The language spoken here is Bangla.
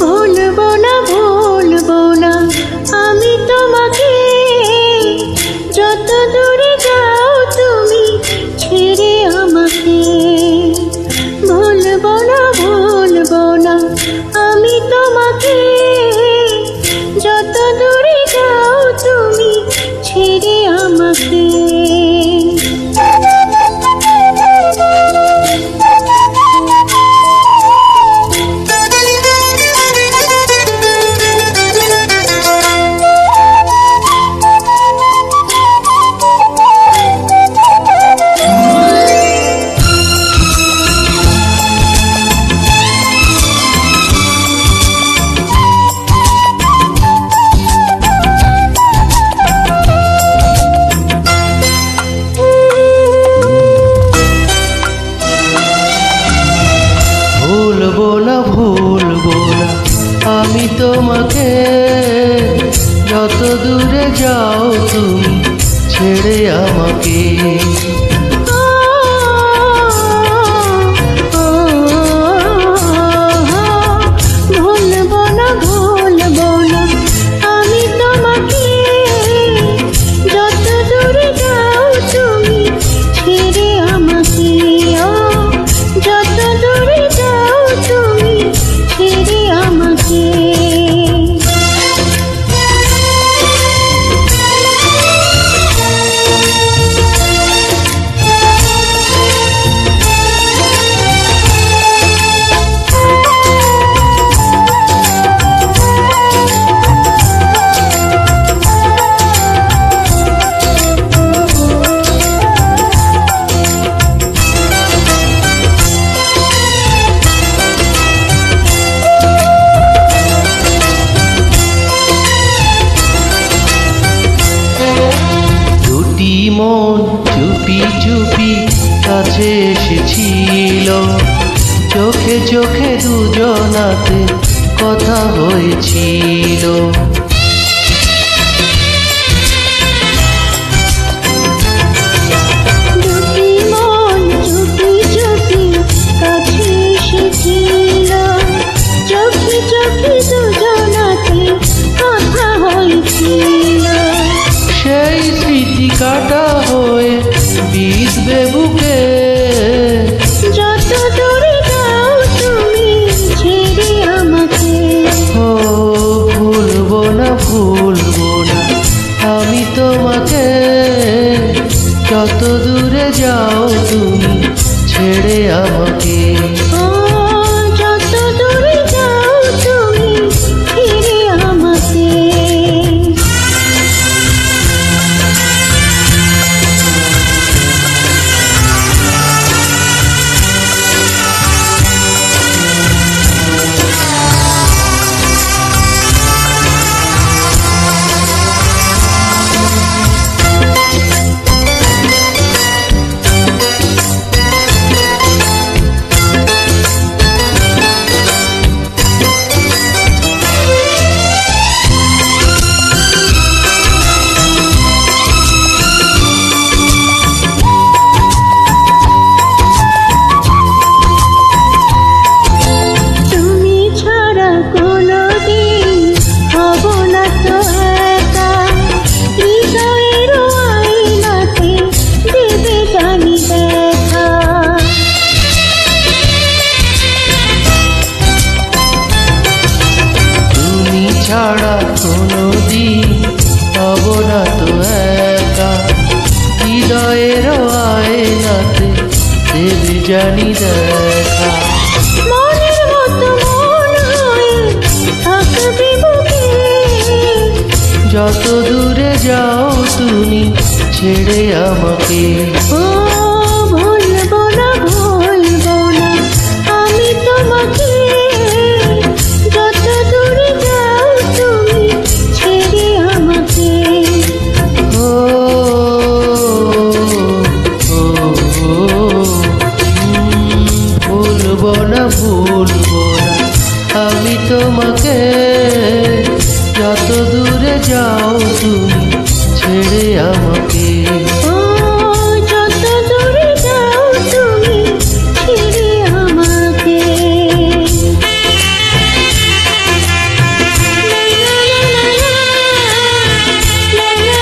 ভুলবো না আমি তোমাকে যত দূরে আমি তোমাকে। যত দূরে যাও তুমি ছেড়ে আমাকে। মন চুপি চুপি কাছে এসেছিল। চোখে চোখে দুজনাতে কথা হয়েছিল। বিধবে বুকে। যত দূরে যাও তুমি ছেড়ে আমাকে। ও ভুলবো না ভুলবো না আমি তোমাকে। যত দূরে যাও তুমি ছেড়ে আমাকে। ও ছাড়া কোনো দিন হব না তো একা। হৃদয়ের আয়নাতে দেবে জানি দেখা। যত দূরে যাও তুমি ছেড়ে আমাকে। যত দূরে যাও তুমি ছেড়ে আমাকে